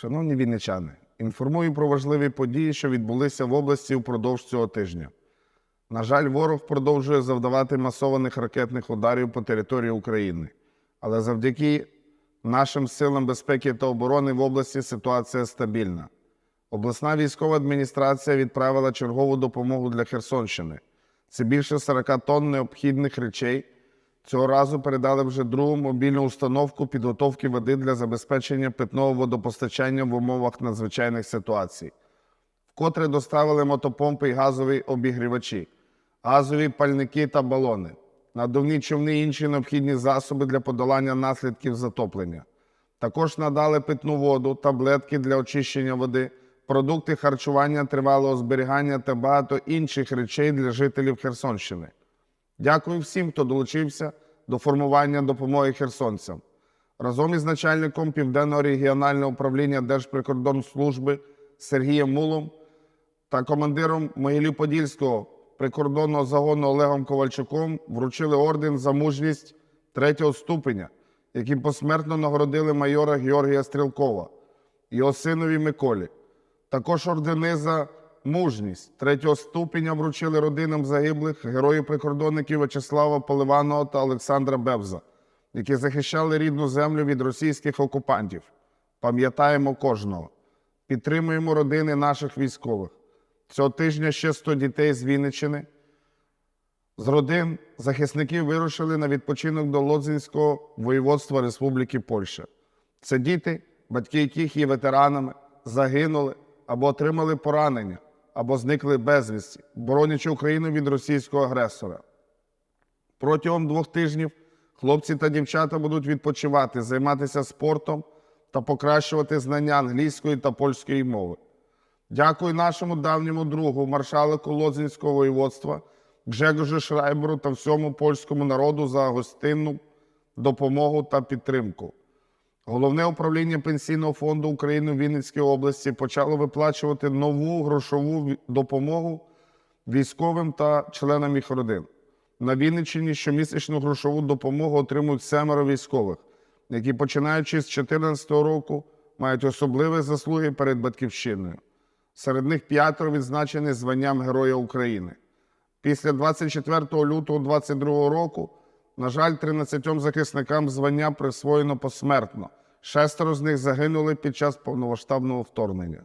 Шановні вінничани, інформую про важливі події, що відбулися в області впродовж цього тижня. На жаль, ворог продовжує завдавати масованих ракетних ударів по території України, але завдяки нашим силам безпеки та оборони в області ситуація стабільна. Обласна військова адміністрація відправила чергову допомогу для Херсонщини. Це більше 40 тонн необхідних речей. Цього разу передали вже другу мобільну установку підготовки води для забезпечення питного водопостачання в умовах надзвичайних ситуацій. Вкотре доставили мотопомпи і газові обігрівачі, газові пальники та балони, надувні човни і інші необхідні засоби для подолання наслідків затоплення. Також надали питну воду, таблетки для очищення води, продукти харчування, тривалого зберігання та багато інших речей для жителів Херсонщини. Дякую всім, хто долучився до формування допомоги херсонцям. Разом із начальником Південного регіонального управління Держприкордонслужби Сергієм Мулом та командиром Могилів-Подільського прикордонного загону Олегом Ковальчуком вручили орден за мужність третього ступеня, яким посмертно нагородили майора Георгія Стрілкова, його синові Миколі. Також ордени за мужність третього ступеня вручили родинам загиблих героїв-прикордонників В'ячеслава Поливаного та Олександра Бевза, які захищали рідну землю від російських окупантів. Пам'ятаємо кожного. Підтримуємо родини наших військових. Цього тижня ще 100 дітей з Вінниччини. З родин захисників вирушили на відпочинок до Лодзинського воєводства Республіки Польща. Це діти, батьки яких є ветеранами, загинули або отримали поранення, або зникли безвісті, боронячи Україну від російського агресора. Протягом двох тижнів хлопці та дівчата будуть відпочивати, займатися спортом та покращувати знання англійської та польської мови. Дякую нашому давньому другу, маршалику Лодзинського воєводства Гжегожу Шрайберу та всьому польському народу за гостинну допомогу та підтримку. Головне управління Пенсійного фонду України в Вінницькій області почало виплачувати нову грошову допомогу військовим та членам їх родин. На Вінниччині щомісячну грошову допомогу отримують семеро військових, які, починаючи з 2014 року, мають особливі заслуги перед батьківщиною. Серед них п'ятеро відзначені званням Героя України. Після 24 лютого 2022 року, на жаль, 13 захисникам звання присвоєно посмертно. Шестеро з них загинули під час повномасштабного вторгнення.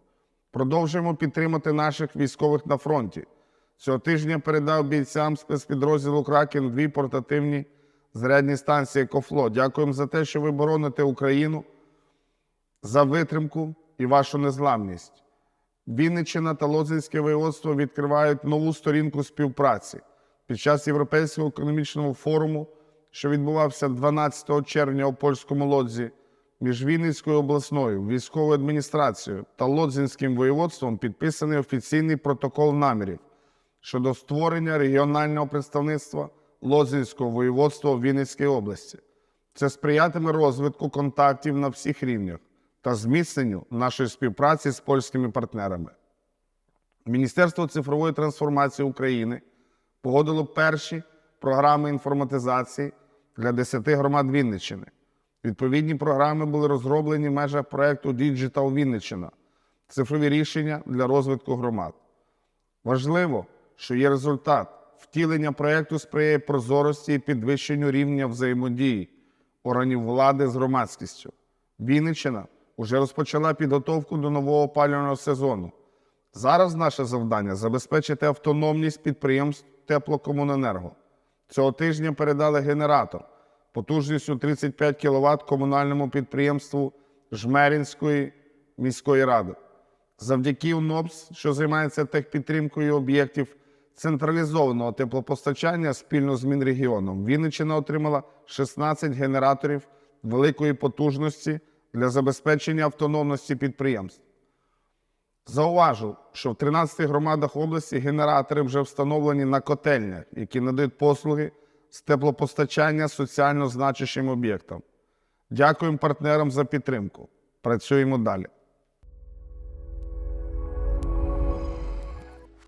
Продовжуємо підтримати наших військових на фронті. Цього тижня передав бійцям спецпідрозділу Кракен дві портативні зарядні станції Кофло. Дякуємо за те, що ви бороните Україну, за витримку і вашу незламність. Вінниччина та Лозинське воєводство відкривають нову сторінку співпраці під час Європейського економічного форуму, що відбувався 12 червня у польському лодзі, між Вінницькою обласною військовою адміністрацією та Лодзинським воєводством підписаний офіційний протокол намірів щодо створення регіонального представництва Лодзинського воєводства в Вінницькій області. Це сприятиме розвитку контактів на всіх рівнях та зміцненню нашої співпраці з польськими партнерами. Міністерство цифрової трансформації України погодило перші програми інформатизації для 10 громад Вінниччини. Відповідні програми були розроблені в межах проєкту Digital Вінниччина цифрові рішення для розвитку громад. Важливо, що є результат. Втілення проєкту сприяє прозорості і підвищенню рівня взаємодії органів влади з громадськістю. Вінниччина вже розпочала підготовку до нового опалювального сезону. Зараз наше завдання забезпечити автономність підприємств теплокомуненерго. Цього тижня передали генератор потужністю 35 кВт комунальному підприємству Жмеринської міської ради. Завдяки УНОПС, що займається техпідтримкою об'єктів централізованого теплопостачання спільно з Мінрегіоном, Вінниччина отримала 16 генераторів великої потужності для забезпечення автономності підприємств. Зауважу, що в 13 громадах області генератори вже встановлені на котельнях, які надають послуги з теплопостачання соціально значущим об'єктам. Дякуємо партнерам за підтримку. Працюємо далі.